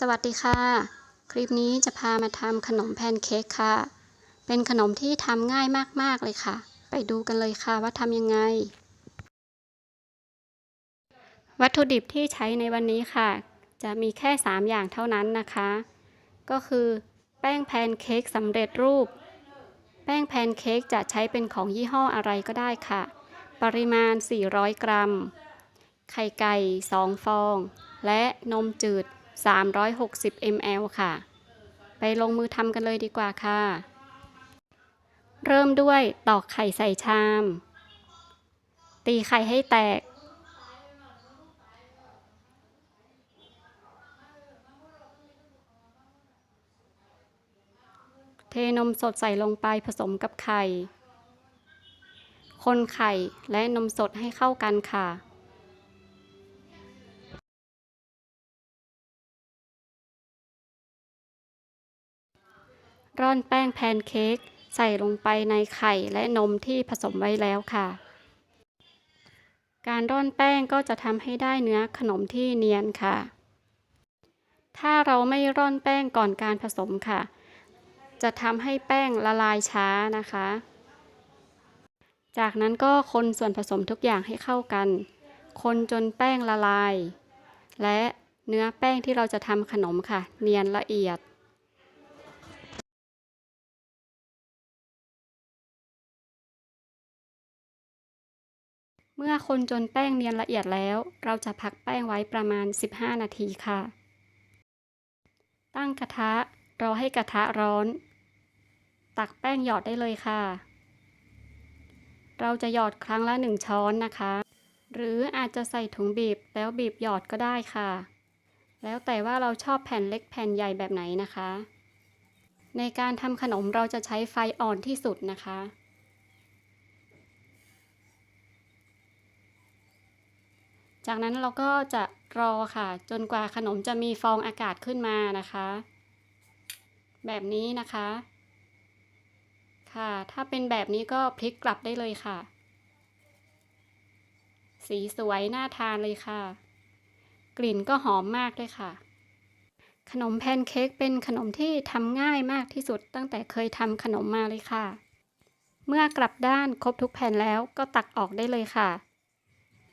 สวัสดีค่ะ คลิปนี้จะพามาทำขนมแพนเค้กค่ะ เป็นขนมที่ทำง่ายมาก ๆ เลยค่ะ ไปดูกันเลยค่ะว่าทำยังไง วัตถุดิบที่ใช้ในวันนี้ค่ะ จะมีแค่ 3 อย่างเท่านั้นนะคะ ก็คือแป้งแพนเค้กสำเร็จรูป แป้งแพนเค้กจะใช้เป็นของยี่ห้ออะไรก็ได้ค่ะ ปริมาณ 400 กรัม ไข่ไก่ 2 ฟอง และนมจืด 360 ml ค่ะ ไปลงมือทำกันเลยดีกว่าค่ะ เริ่มด้วยตอกไข่ใส่ชาม ตีไข่ให้แตก เทนมสดใส่ลงไปผสมกับไข่ คนไข่และนมสดให้เข้ากันค่ะ ร่อนแป้งแพนเค้กใส่ลงไปในไข่และนมที่ผสมไว้แล้วค่ะ การร่อนแป้งก็จะทำให้ได้เนื้อขนมที่เนียนค่ะ ถ้าเราไม่ร่อนแป้งก่อนการผสมค่ะ จะทำให้แป้งละลายช้านะคะ จากนั้นก็คนส่วนผสมทุกอย่างให้เข้ากัน คนจนแป้งละลาย และเนื้อแป้งที่เราจะทำขนมค่ะ เนียนละเอียด มื่อคนจนแป้งเนียนละเอียดแล้ว เราจะพักแป้งไว้ประมาณ 15 นาทีค่ะ ตั้งกระทะ รอให้กระทะร้อน ตักแป้งหยอดได้เลยค่ะ เราจะหยอดครั้งละ 1 ช้อนนะคะ หรืออาจจะใส่ถุงบีบแล้วบีบหยอดก็ได้ค่ะ แล้วแต่ว่าเราชอบแผ่นเล็กแผ่นใหญ่แบบไหนนะคะ ในการทำขนมเราจะใช้ไฟอ่อนที่สุดนะคะ จากนั้นเราก็จะรอค่ะ จนกว่าขนมจะมีฟองอากาศขึ้นมานะคะ แบบนี้นะคะ ค่ะ ถ้าเป็นแบบนี้ก็พลิกกลับได้เลยค่ะ สีสวยน่าทานเลยค่ะ กลิ่นก็หอมมากเลยค่ะ ขนมแพนเค้กเป็นขนมที่ทำง่ายมากที่สุดตั้งแต่เคยทำขนมมาเลยค่ะ เมื่อกลับด้านครบทุกแผ่นแล้วก็ตักออกได้เลยค่ะ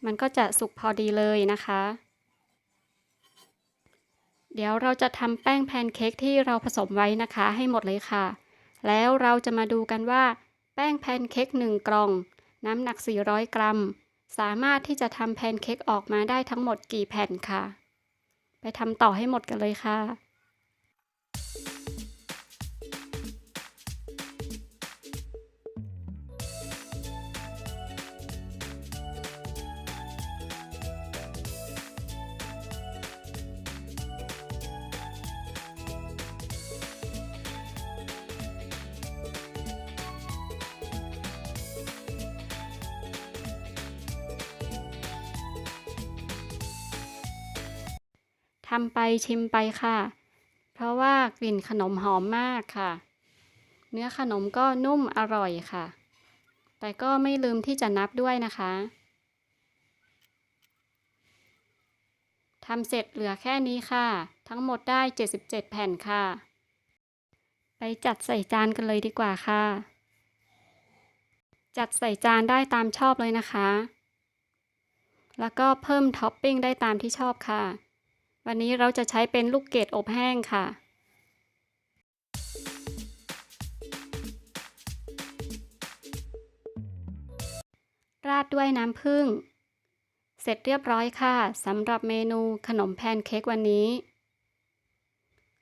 มันก็จะสุกพอดีเลยนะคะ เดี๋ยวเราจะทำแป้งแพนเค้กที่เราผสมไว้นะคะให้หมดเลยค่ะ แล้วเราจะมาดูกันว่า แป้งแพนเค้ก1 กล่อง น้ำหนัก 400 กรัม สามารถที่จะทำแพนเค้กออกมาได้ทั้งหมดกี่แผ่นค่ะ ไปทำต่อให้หมดกันเลยค่ะ ทำไปชิมไปค่ะ เพราะว่ากลิ่นขนมหอมมากค่ะ เนื้อขนมก็นุ่มอร่อยค่ะ แต่ก็ไม่ลืมที่จะนับด้วยนะคะทำเสร็จเหลือแค่นี้ค่ะ ทั้งหมดได้ 77 แผ่นค่ะ ไปจัดใส่จานกันเลยดีกว่าค่ะ จัดใส่จานได้ตามชอบเลยนะคะ แล้วก็เพิ่มท็อปปิ้งได้ตามที่ชอบค่ะ วันนี้เราจะใช้เป็นลูกเกดอบแห้งค่ะ ราดด้วยน้ำผึ้ง เสร็จเรียบร้อยค่ะสำหรับเมนูขนมแพนเค้กวันนี้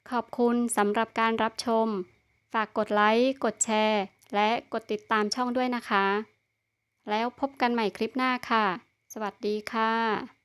ขอบคุณสำหรับการรับชม ฝากกดไลค์ กดแชร์ และกดติดตามช่องด้วยนะคะ แล้วพบกันใหม่คลิปหน้าค่ะ สวัสดีค่ะ